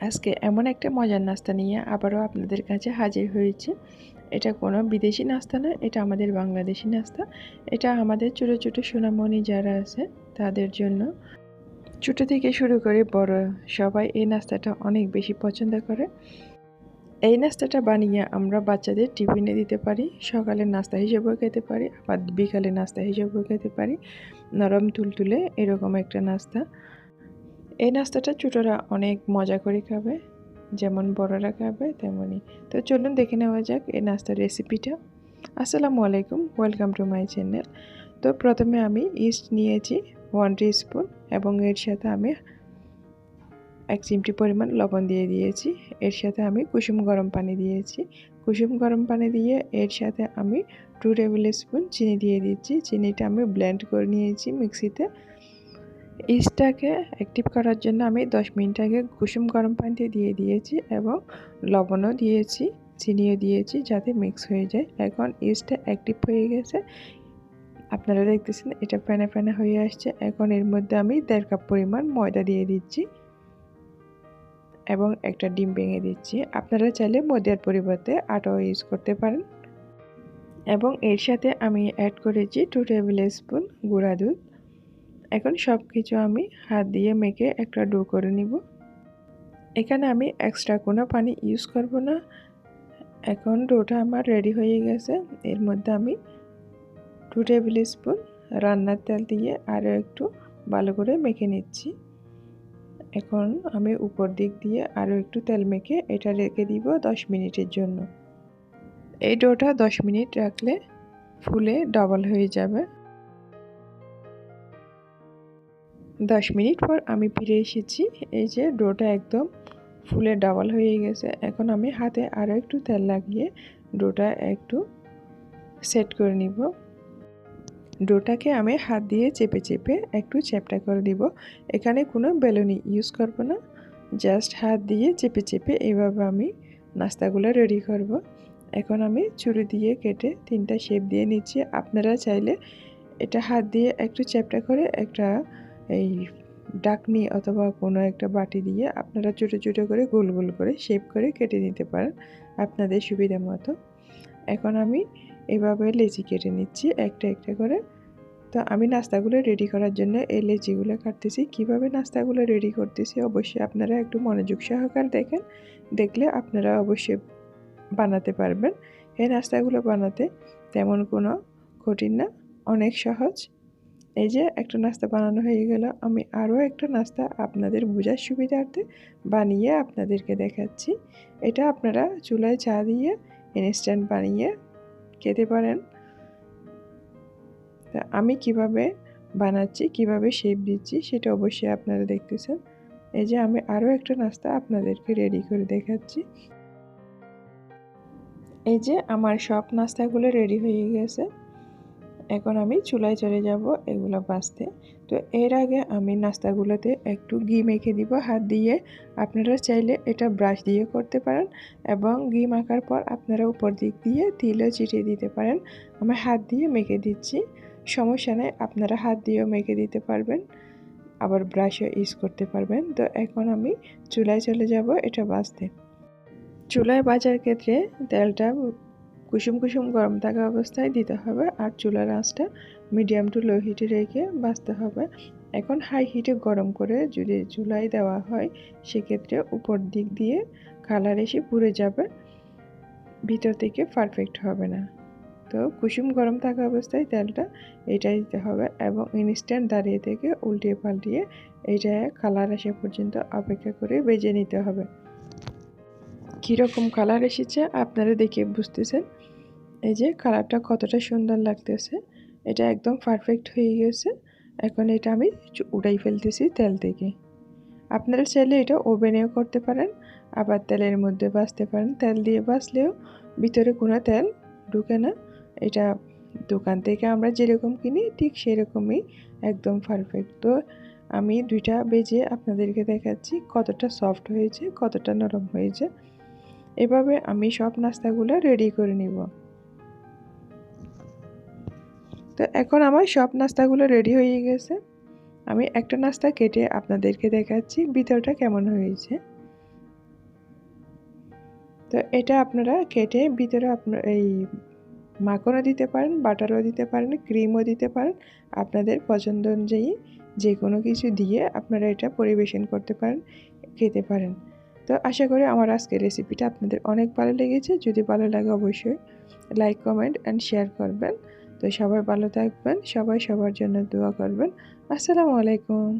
আজকে এমন একটা মজার নাস্তা নিয়ে আবারও আপনাদের কাছে হাজির হয়েছে। এটা কোনো বিদেশি নাস্তা না, এটা আমাদের বাংলাদেশি নাস্তা। এটা আমাদের ছোটো ছোটো সোনামণি যারা আছে, তাদের জন্য। ছোটো থেকে শুরু করে বড় সবাই এই নাস্তাটা অনেক বেশি পছন্দ করে। এই নাস্তাটা বানিয়ে আমরা বাচ্চাদের টিফিনে দিতে পারি, সকালের নাস্তা হিসেবেও খেতে পারি, আবার বিকালে নাস্তা হিসেবেও খেতে পারি। নরম তুলতুলে এরকম একটা নাস্তা। এই নাস্তাটা ছোটরা অনেক মজা করে খাবে। যেমন বড়রা খাবে তেমনই তো চলুন দেখে নেওয়া যাক এই নাস্তার রেসিপিটা আসসালামু আলাইকুম ওয়েলকাম টু মাই চ্যানেল তো প্রথমে আমি ইস্ট নিয়েছি ওয়ান স্পুন এবং এর সাথে আমি এক চিমটি পরিমাণ লবণ দিয়ে দিয়েছি। এর সাথে আমি কুসুম গরম পানি দিয়েছি। কুসুম গরম পানি দিয়ে এর সাথে আমি টু টেবিল স্পুন চিনি দিয়ে দিচ্ছি। চিনিটা আমি ব্লেন্ড করে নিয়েছি মিক্সিতে। ইস্টটাকে অ্যাক্টিভ করার জন্য আমি দশ মিনিট আগে কুসুম গরম পানিতে দিয়ে দিয়েছি এবং লবণও দিয়েছি, চিনিও দিয়েছি যাতে মিক্স হয়ে যায়। এখন ইস্টটা অ্যাক্টিভ হয়ে গেছে। আপনারা দেখতেছেন এটা ফেনা ফেনা হয়ে আসছে। এখন এর মধ্যে আমি দেড় কাপ পরিমাণ ময়দা দিয়ে দিচ্ছি এবং একটা ডিম ভেঙে দিচ্ছি। আপনারা চাইলে ময়দার পরিবর্তে আটাও ইউজ করতে পারেন। এবং এর সাথে আমি অ্যাড করেছি টু টেবিল স্পুন গুঁড়া দুধ। এখন সব কিছু আমি হাত দিয়ে মেখে একটা ডো করে নিব। এখানে আমি এক্সট্রা কোনো পানি ইউজ করব না। এখন ডোটা আমার রেডি হয়ে গেছে। এর মধ্যে আমি টু টেবিল স্পুন রান্নার তেল দিয়ে আরও একটু ভালো করে মেখে নিচ্ছি। এখন আমি উপর দিক দিয়ে আরও একটু তেল মেখে এটা রেখে দিব দশ মিনিটের জন্য। এই ডোটা দশ মিনিট রাখলে ফুলে ডবল হয়ে যাবে। দশ মিনিট পর আমি ফিরে এসেছি। এই যে ডোটা একদম ফুলে ডাবল হয়ে গেছে। এখন আমি হাতে আরও একটু তেল লাগিয়ে ডোটা একটু সেট করে নিব। ডোটাকে আমি হাত দিয়ে চেপে চেপে একটু চ্যাপটা করে দিব এখানে কোনো বেলুনি ইউজ করব না। জাস্ট হাত দিয়ে চেপে চেপে এইভাবে আমি নাস্তাগুলো রেডি করব। এখন আমি ছুরি দিয়ে কেটে তিনটা শেপ দিয়ে নিচ্ছি। আপনারা চাইলে এটা হাত দিয়ে একটু চ্যাপটা করে একটা এই ডাকনি অথবা কোনো একটা বাটি দিয়ে আপনারা ছোটো ছোটো করে গোল গোল করে শেপ করে কেটে নিতে পারেন আপনাদের সুবিধা মতো। এখন আমি এভাবে লেচি কেটে নিচ্ছি একটা একটা করে। তো আমি নাস্তাগুলো রেডি করার জন্য এই লেচিগুলো কাটতেছি। কীভাবে নাস্তাগুলো রেডি করতেছি অবশ্যই আপনারা একটু মনোযোগ সহকার দেখেন। দেখলে আপনারা অবশ্যই বানাতে পারবেন। এই নাস্তাগুলো বানাতে তেমন কোনো কঠিন না, অনেক সহজ। এই যে একটা নাস্তা বানানো হয়ে গেল। আমি আরও একটা নাস্তা আপনাদের বোঝার সুবিধার্থে বানিয়ে আপনাদেরকে দেখাচ্ছি। এটা আপনারা চুলায় চা দিয়ে ইনস্ট্যান্ট বানিয়ে খেতে পারেন। তা আমি কীভাবে বানাচ্ছি, কীভাবে শেপ দিচ্ছি সেটা অবশ্যই আপনারা দেখতেছেন। এই যে আমি আরও একটা নাস্তা আপনাদেরকে রেডি করে দেখাচ্ছি। এই যে আমার সব নাস্তাগুলো রেডি হয়ে গেছে। এখন আমি চুলায় চলে যাব এগুলো বাঁচতে তো এর আগে আমি নাস্তাগুলোতে একটু ঘি মেখে দিব, হাত দিয়ে। আপনারা চাইলে এটা ব্রাশ দিয়ে করতে পারেন এবং ঘি মাখার পর আপনারা উপর দিক দিয়ে তিলও চিটিয়ে দিতে পারেন। আমি হাত দিয়ে মেখে দিচ্ছি, সমস্যা নেই, আপনারা হাত দিয়েও মেখে দিতে পারবেন, আবার ব্রাশও ইউজ করতে পারবেন। তো এখন আমি চুলায় চলে যাব এটা বাঁচতে চুলায় বাজার ক্ষেত্রে তেলটা কুসুম কুসুম গরম থাকা অবস্থায় দিতে হবে আর চুলার আঁচটা মিডিয়াম টু লো হিটে রেখে বাঁচতে হবে। এখন হাই হিটে গরম করে যদি চুলায় দেওয়া হয়, সেক্ষেত্রে উপর দিক দিয়ে কালার এসে পুড়ে যাবে, ভিতর থেকে পারফেক্ট হবে না। তো কুসুম গরম থাকা অবস্থায় তেলটা এটাই দিতে হবে এবং ইনস্ট্যান্ট দাঁড়িয়ে থেকে উল্টিয়ে পাল্টিয়ে এইটা কালার আসা পর্যন্ত অপেক্ষা করে বেজে নিতে হবে। কীরকম কালার এসেছে আপনারা দেখে বুঝতেছেন। এই যে কালারটা কতটা সুন্দর লাগতেছে। এটা একদম পারফেক্ট হয়ে গেছে। এখন এটা আমি উড়াই ফেলতেছি তেল থেকে। আপনারা চাইলে এটা ওভেনেও করতে পারেন, আবার তেলের মধ্যে বাঁচতে পারেন। তেল দিয়ে বাঁচলেও ভিতরে কোনো তেল ঢুকে না। এটা দোকান থেকে আমরা যেরকম কিনি, ঠিক সেরকমই একদম পারফেক্ট তো আমি দুইটা বেজে আপনাদেরকে দেখাচ্ছি কতটা সফট হয়েছে, কতটা নরম হয়েছে। এভাবে আমি সব নাস্তাগুলো রেডি করে নিব। তো এখন আমার সব নাস্তাগুলো রেডি হয়ে গেছে। আমি একটা নাস্তা কেটে আপনাদেরকে দেখাচ্ছি ভিতরটা কেমন হয়েছে। তো এটা আপনারা কেটে ভিতরে আপনার এই মাখনও দিতে পারেন, বাটারও দিতে পারেন, ক্রিমও দিতে পারেন। আপনাদের পছন্দ অনুযায়ী যে কোনো কিছু দিয়ে আপনারা এটা পরিবেশন করতে পারেন, খেতে পারেন। তো আশা করি আমার আজকের রেসিপিটা আপনাদের অনেক ভালো লেগেছে। যদি ভালো লাগে অবশ্যই লাইক কমেন্ট অ্যান্ড শেয়ার করবেন। তো সবাই ভালো থাকবেন, সবাই সবার জন্য দোয়া করবেন। আসসালামু আলাইকুম।